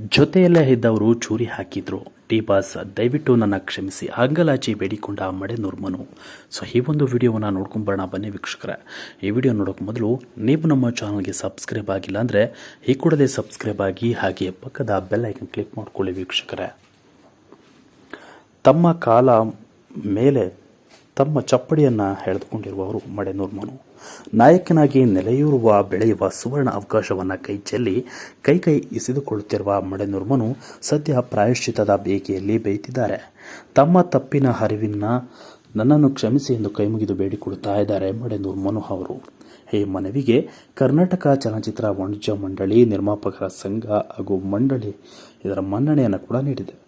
ಜೊತೆಯಲ್ಲೇ ಇದ್ದವರು ಚೂರಿ ಹಾಕಿದ್ರು. ಟಿ ಬಾಸ್ ದಯವಿಟ್ಟು ನನ್ನ ಕ್ಷಮಿಸಿ. ಅಂಗಲಾಚಿ ಬೇಡಿಕೊಂಡ ಮಡೆ ನುರ್ಮನು. ಸೊ, ಈ ಒಂದು ವಿಡಿಯೋವನ್ನು ನೋಡ್ಕೊಂಬರೋಣ ಬನ್ನಿ ವೀಕ್ಷಕರೇ. ಈ ವಿಡಿಯೋ ನೋಡೋಕೆ ಮೊದಲು ನೀವು ನಮ್ಮ ಚಾನಲ್ಗೆ ಸಬ್ಸ್ಕ್ರೈಬ್ ಆಗಿಲ್ಲ ಅಂದರೆ ಈ ಕೂಡಲೇ ಸಬ್ಸ್ಕ್ರೈಬ್ ಆಗಿ ಹಾಗೆ ಪಕ್ಕದ ಬೆಲ್ ಐಕನ್ ಕ್ಲಿಕ್ ಮಾಡ್ಕೊಳ್ಳಿ ವೀಕ್ಷಕರೇ. ತಮ್ಮ ಕಾಲ ಮೇಲೆ ತಮ್ಮ ಚಪ್ಪಡಿಯನ್ನು ಎಳೆದುಕೊಂಡಿರುವವರು ಮಡೆನೂರ್ಮನು ನಾಯಕನಾಗಿ ನೆಲೆಯೂರುವ ಬೆಳೆಯುವ ಸುವರ್ಣ ಅವಕಾಶವನ್ನು ಕೈ ಚೆಲ್ಲಿ, ಕೈ ಕೈ ಇಸಿದುಕೊಳ್ಳುತ್ತಿರುವ ಮಡೆನೂರ್ಮನು ಸದ್ಯ ಪ್ರಾಯಶ್ಚಿತದ ಬೇಕೆಯಲ್ಲಿ ಬೇಯ್ತಿದ್ದಾರೆ. ತಮ್ಮ ತಪ್ಪಿನ ಹರಿವಿನ ನನ್ನನ್ನು ಕ್ಷಮಿಸಿ ಎಂದು ಕೈಮುಗಿದು ಬೇಡಿಕೊಳ್ಳುತ್ತಾ ಇದ್ದಾರೆ ಮಡೆನೂರ್ಮನು ಅವರು. ಈ ಮನವಿಗೆ, ಕರ್ನಾಟಕ ಚಲನಚಿತ್ರ ವಾಣಿಜ್ಯ ಮಂಡಳಿ ನಿರ್ಮಾಪಕರ ಸಂಘ ಹಾಗೂ ಮಂಡಳಿ ಇದರ ಮನ್ನಣೆಯನ್ನು ಕೂಡ ನೀಡಿದೆ.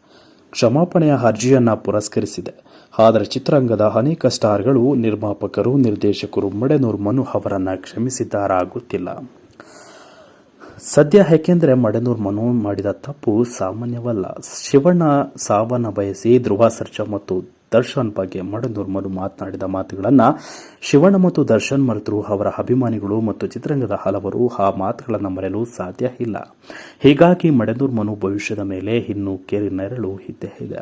ಕ್ಷಮಾಪಣೆಯ ಅರ್ಜಿಯನ್ನು ಪುರಸ್ಕರಿಸಿದೆ. ಆದರೆ ಚಿತ್ರರಂಗದ ಅನೇಕ ಸ್ಟಾರ್ಗಳು, ನಿರ್ಮಾಪಕರು, ನಿರ್ದೇಶಕರು ಮಡೆನೂರ್ ಮನು ಅವರನ್ನು ಕ್ಷಮಿಸಿದ್ದಾರಾ ಗೊತ್ತಿಲ್ಲ. ಸದ್ಯ ಏಕೆಂದರೆ ಮಡೆನೂರ್ ಮನು ಮಾಡಿದ ತಪ್ಪು ಸಾಮಾನ್ಯವಲ್ಲ. ಶಿವಣ್ಣ ಸಾವನ್ನ ಬಯಸಿ ಧ್ರುವ ಸರ್ಜಾ ಮತ್ತು ದರ್ಶನ್ ಬಗ್ಗೆ ಮಡನೂರ್ಮರು ಮಾತನಾಡಿದ ಮಾತುಗಳನ್ನು ಶಿವಣ್ಣ ಮತ್ತು ದರ್ಶನ್ ಮರೆತರು, ಅವರ ಅಭಿಮಾನಿಗಳು ಮತ್ತು ಚಿತ್ರರಂಗದ ಹಲವರು ಆ ಮಾತುಗಳನ್ನು ಮರೆಯಲು ಸಾಧ್ಯ ಇಲ್ಲ. ಹೀಗಾಗಿ ಮಡೆನೂರ್ಮನು ಭವಿಷ್ಯದ ಮೇಲೆ ಇನ್ನೂ ಕೇರಿ ನೆರಳು ಇದ್ದೇ ಇದೆ.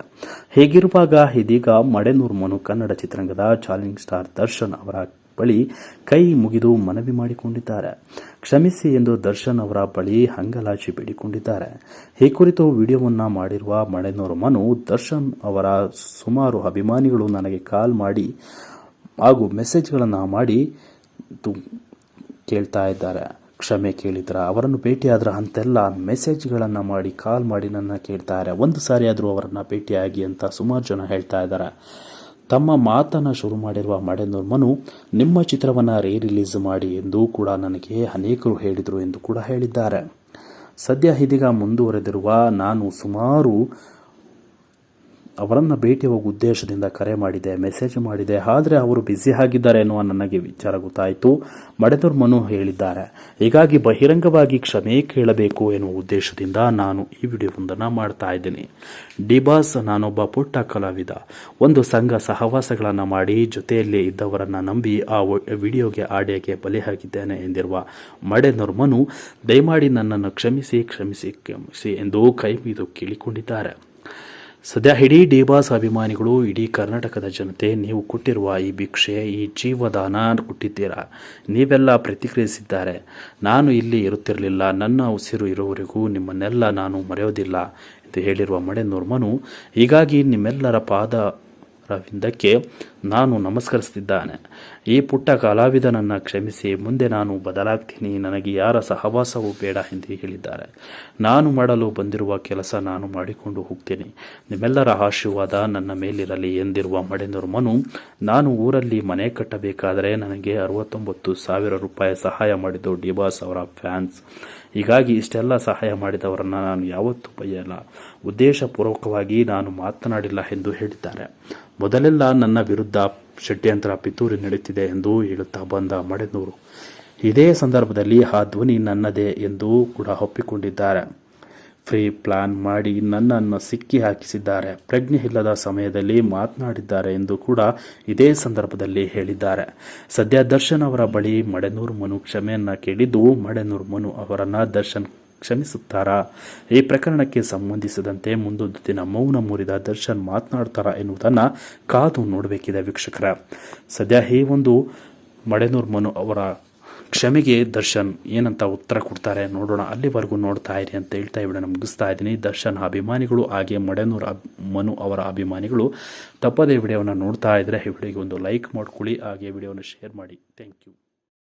ಹೀಗಿರುವಾಗ ಇದೀಗ ಮಡೆನೂರ್ಮನು ಕನ್ನಡ ಚಿತ್ರರಂಗದ ಚಾಲೆಂಜಿಂಗ್ ಸ್ಟಾರ್ ದರ್ಶನ್ ಅವರ ಬಳಿ ಕೈ ಮುಗಿದು ಮನವಿ ಮಾಡಿಕೊಂಡಿದ್ದಾರೆ. ಕ್ಷಮಿಸಿ ಎಂದು ದರ್ಶನ್ ಅವರ ಬಳಿ ಹಂಗಲಾಚಿ ಬೇಡಿಕೊಂಡಿದ್ದಾರೆ. ಈ ಕುರಿತು ವಿಡಿಯೋವನ್ನ ಮಾಡಿರುವ ಮಳೆನೂರು ಮನು, ದರ್ಶನ್ ಅವರ ಸುಮಾರು ಅಭಿಮಾನಿಗಳು ನನಗೆ ಕಾಲ್ ಮಾಡಿ ಹಾಗೂ ಮೆಸೇಜ್ಗಳನ್ನು ಮಾಡಿ ಕೇಳ್ತಾ ಇದ್ದಾರೆ. ಕ್ಷಮೆ ಕೇಳಿದ್ರ? ಅವರನ್ನು ಭೇಟಿಯಾದ್ರ ಅಂತೆಲ್ಲ ಮೆಸೇಜ್ಗಳನ್ನು ಮಾಡಿ, ಕಾಲ್ ಮಾಡಿ ನನ್ನ ಕೇಳ್ತಾರೆ ಒಂದು ಸಾರಿ ಆದರೂ ಅವರನ್ನು ಭೇಟಿಯಾಗಿ ಅಂತ ಸುಮಾರು ಜನ ಹೇಳ್ತಾ ಇದ್ದಾರೆ. ತಮ್ಮ ಮಾತನ್ನು ಶುರು ಮಾಡಿರುವ ಮಡೆನೂರ್ ಮನು, ನಿಮ್ಮ ಚಿತ್ರವನ್ನು ರೀ ರಿಲೀಸ್ ಮಾಡಿ ಎಂದು ಕೂಡ ನನಗೆ ಅನೇಕರು ಹೇಳಿದರು ಎಂದು ಕೂಡ ಹೇಳಿದ್ದಾರೆ. ಸದ್ಯ ಇದೀಗ ಮುಂದುವರೆದಿರುವ ನಾನು ಸುಮಾರು ಅವರನ್ನು ಭೇಟಿ ಹೋಗುವ ಉದ್ದೇಶದಿಂದ ಕರೆ ಮಾಡಿದೆ, ಮೆಸೇಜ್ ಮಾಡಿದೆ. ಆದರೆ ಅವರು ಬ್ಯುಸಿ ಆಗಿದ್ದಾರೆ ಎನ್ನುವ ನನಗೆ ವಿಚಾರ ಗೊತ್ತಾಯಿತು. ಮಡೆದೂರ್ ಮನು ಹೇಳಿದ್ದಾರೆ. ಹೀಗಾಗಿ ಬಹಿರಂಗವಾಗಿ ಕ್ಷಮೆ ಕೇಳಬೇಕು ಎನ್ನುವ ಉದ್ದೇಶದಿಂದ ನಾನು ಈ ವಿಡಿಯೋವೊಂದನ್ನು ಮಾಡ್ತಾ ಇದ್ದೀನಿ. ಡಿಬಾಸ್ ನಾನೊಬ್ಬ ಪುಟ್ಟ ಕಲಾವಿದ. ಒಂದು ಸಂಘ ಸಹವಾಸಗಳನ್ನು ಮಾಡಿ ಜೊತೆಯಲ್ಲಿ ಇದ್ದವರನ್ನು ನಂಬಿ ಆ ವಿಡಿಯೋಗೆ, ಆಡಿಯೋಗೆ ಹಾಕಿದ್ದೇನೆ ಎಂದಿರುವ ಮಡೆದೂರ್ ಮನು, ದಯಮಾಡಿ ನನ್ನನ್ನು ಕ್ಷಮಿಸಿ ಕ್ಷಮಿಸಿ ಕ್ಷಮಿಸಿ ಎಂದು ಕೈ ಕೇಳಿಕೊಂಡಿದ್ದಾರೆ. ಸದ್ಯ ಇಡೀ ಡಿಬಾಸ್ ಅಭಿಮಾನಿಗಳು, ಇಡೀ ಕರ್ನಾಟಕದ ಜನತೆ, ನೀವು ಕೊಟ್ಟಿರುವ ಈ ಭಿಕ್ಷೆ, ಈ ಜೀವದಾನ ಕೊಟ್ಟಿದ್ದೀರಾ? ನೀವೆಲ್ಲ ಪ್ರತಿಕ್ರಿಯಿಸಿದ್ದಾರೆ. ನಾನು ಇಲ್ಲಿ ಇರುತ್ತಿರಲಿಲ್ಲ. ನನ್ನ ಉಸಿರು ಇರುವವರೆಗೂ ನಿಮ್ಮನ್ನೆಲ್ಲ ನಾನು ಮರೆಯೋದಿಲ್ಲ ಎಂದು ಹೇಳಿರುವ ಮಡೆ ನೋರ್ಮನು ಹೀಗಾಗಿ ನಿಮ್ಮೆಲ್ಲರ ಪಾದ ರವಿಂದಕ್ಕೆ ನಾನು ನಮಸ್ಕರಿಸುತ್ತಿದ್ದಾನೆ. ಈ ಪುಟ್ಟ ಕಲಾವಿದನನ್ನು ಕ್ಷಮಿಸಿ, ಮುಂದೆ ನಾನು ಬದಲಾಗ್ತೀನಿ. ನನಗೆ ಯಾರ ಸಹವಾಸವೂ ಬೇಡ ಎಂದು ಹೇಳಿದ್ದಾರೆ. ನಾನು ಮಾಡಲು ಬಂದಿರುವ ಕೆಲಸ ನಾನು ಮಾಡಿಕೊಂಡು ಹೋಗ್ತೀನಿ. ನಿಮ್ಮೆಲ್ಲರ ಆಶೀರ್ವಾದ ನನ್ನ ಮೇಲಿರಲಿ ಎಂದಿರುವ ಮಡೆನೂರು ಮನು, ನಾನು ಊರಲ್ಲಿ ಮನೆ ಕಟ್ಟಬೇಕಾದರೆ ನನಗೆ ಅರವತ್ತೊಂಬತ್ತು ಸಾವಿರ ರೂಪಾಯಿ ಸಹಾಯ ಮಾಡಿದ್ದು ಡಿಬಾಸ್ ಅವರ ಫ್ಯಾನ್ಸ್. ಹೀಗಾಗಿ ಇಷ್ಟೆಲ್ಲ ಸಹಾಯ ಮಾಡಿದವರನ್ನು ನಾನು ಯಾವತ್ತೂ ಬಯ್ಯಲ್ಲ. ಉದ್ದೇಶಪೂರ್ವಕವಾಗಿ ನಾನು ಮಾತನಾಡಿಲ್ಲ ಎಂದು ಹೇಳಿದ್ದಾರೆ. ಮೊದಲೆಲ್ಲ ನನ್ನ ವಿರುದ್ಧ ಷಡ್ಯಂತ್ರ ಪಿತೂರಿ ನಡೆಯುತ್ತಿದೆ ಎಂದು ಹೇಳುತ್ತಾ ಬಂದ ಮಡೆನೂರು. ಇದೇ ಸಂದರ್ಭದಲ್ಲಿ ಆ ಧ್ವನಿ ನನ್ನದೇ ಎಂದು ಕೂಡ ಒಪ್ಪಿಕೊಂಡಿದ್ದಾರೆ. ಫ್ರೀ ಪ್ಲಾನ್ ಮಾಡಿ ನನ್ನನ್ನು ಸಿಕ್ಕಿ ಹಾಕಿಸಿದ್ದಾರೆ. ಪ್ರಜ್ಞೆ ಇಲ್ಲದ ಸಮಯದಲ್ಲಿ ಮಾತನಾಡಿದ್ದಾರೆ ಎಂದು ಕೂಡ ಇದೇ ಸಂದರ್ಭದಲ್ಲಿ ಹೇಳಿದ್ದಾರೆ. ಸದ್ಯ ದರ್ಶನ್ ಅವರ ಬಳಿ ಮಡೆನೂರ್ ಮನು ಕ್ಷಮೆಯನ್ನ ಕೇಳಿದ್ದು, ಮಡೆನೂರ್ ಮನು ಅವರನ್ನ ದರ್ಶನ್ ಕ್ಷಮಿಸುತ್ತಾರಾ? ಈ ಪ್ರಕರಣಕ್ಕೆ ಸಂಬಂಧಿಸಿದಂತೆ ಮುಂದೊಂದು ದಿನ ಮೌನ ಮುರಿದ ದರ್ಶನ್ ಮಾತನಾಡ್ತಾರಾ ಎನ್ನುವುದನ್ನು ಕಾದು ನೋಡಬೇಕಿದೆ ವೀಕ್ಷಕರ. ಸದ್ಯ ಈ ಒಂದು ಮಡೆನೂರ್ ಮನು ಅವರ ಕ್ಷಮೆಗೆ ದರ್ಶನ್ ಏನಂತ ಉತ್ತರ ಕೊಡ್ತಾರೆ ನೋಡೋಣ. ಅಲ್ಲಿವರೆಗೂ ನೋಡ್ತಾ ಇರಿ ಅಂತ ಹೇಳ್ತಾ ಈ ಮುಗಿಸ್ತಾ ಇದ್ದೀನಿ. ದರ್ಶನ್ ಅಭಿಮಾನಿಗಳು ಹಾಗೆ ಮಡೆನೂರ ಮನು ಅವರ ಅಭಿಮಾನಿಗಳು ತಪ್ಪದೇ ವಿಡಿಯೋವನ್ನು ನೋಡ್ತಾ ಇದ್ರೆ ಈ ವಿಡಿಯೋಗೆ ಒಂದು ಲೈಕ್ ಮಾಡ್ಕೊಳ್ಳಿ. ಹಾಗೆ ವಿಡಿಯೋನ ಶೇರ್ ಮಾಡಿ. Thank you.